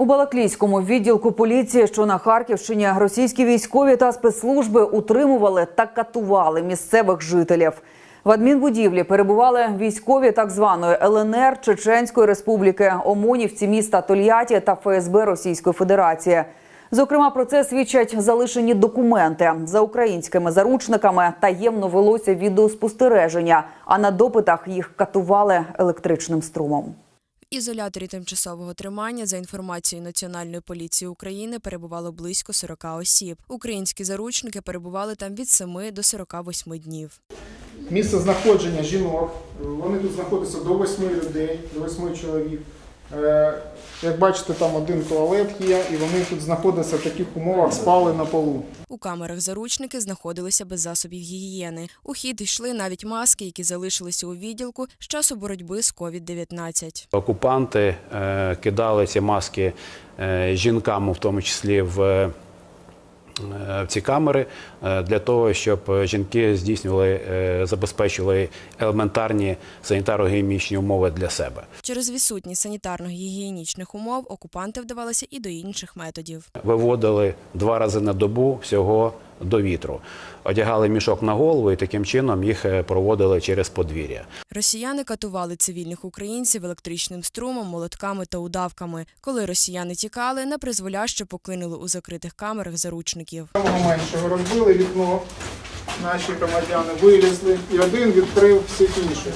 У Балаклійському відділку поліції, що на Харківщині, російські військові та спецслужби утримували та катували місцевих жителів. В адмінбудівлі перебували військові так званої ЛНР Чеченської Республіки, ОМОНівці міста Тольятті та ФСБ Російської Федерації. Зокрема, про це свідчать залишені документи за українськими заручниками. Таємно велося відеоспостереження, а на допитах їх катували електричним струмом. Ізоляторі тимчасового тримання, за інформацією Національної поліції України, перебувало близько 40 осіб. Українські заручники перебували там від 7 до 48 днів. Місце знаходження жінок. Вони тут знаходяться до восьми людей, до восьми чоловік. Як бачите, там один туалет є, і вони тут знаходяться в таких умовах, спали на полу. У камерах заручники знаходилися без засобів гігієни. У хід йшли навіть маски, які залишилися у відділку з часу боротьби з COVID-19. Окупанти е, кидали ці маски е, жінкам, в тому числі в, е, в ці камери, е, для того, щоб жінки здійснювали, забезпечили забезпечували елементарні санітарно-гігієнічні умови для себе. Через відсутність санітарно-гігієнічних умов окупанти вдавалися і до інших методів. Виводили два рази на добу всього до вітру, одягали мішок на голову і таким чином їх е, проводили через подвір'я. Росіяни катували цивільних українців електричним струмом, молотками та удавками. Коли росіяни тікали, непризволяще покинули у закритих камерах заручників. Меншого розбили вікно, наші громадяни вилізли, і один відкрив всіх інших.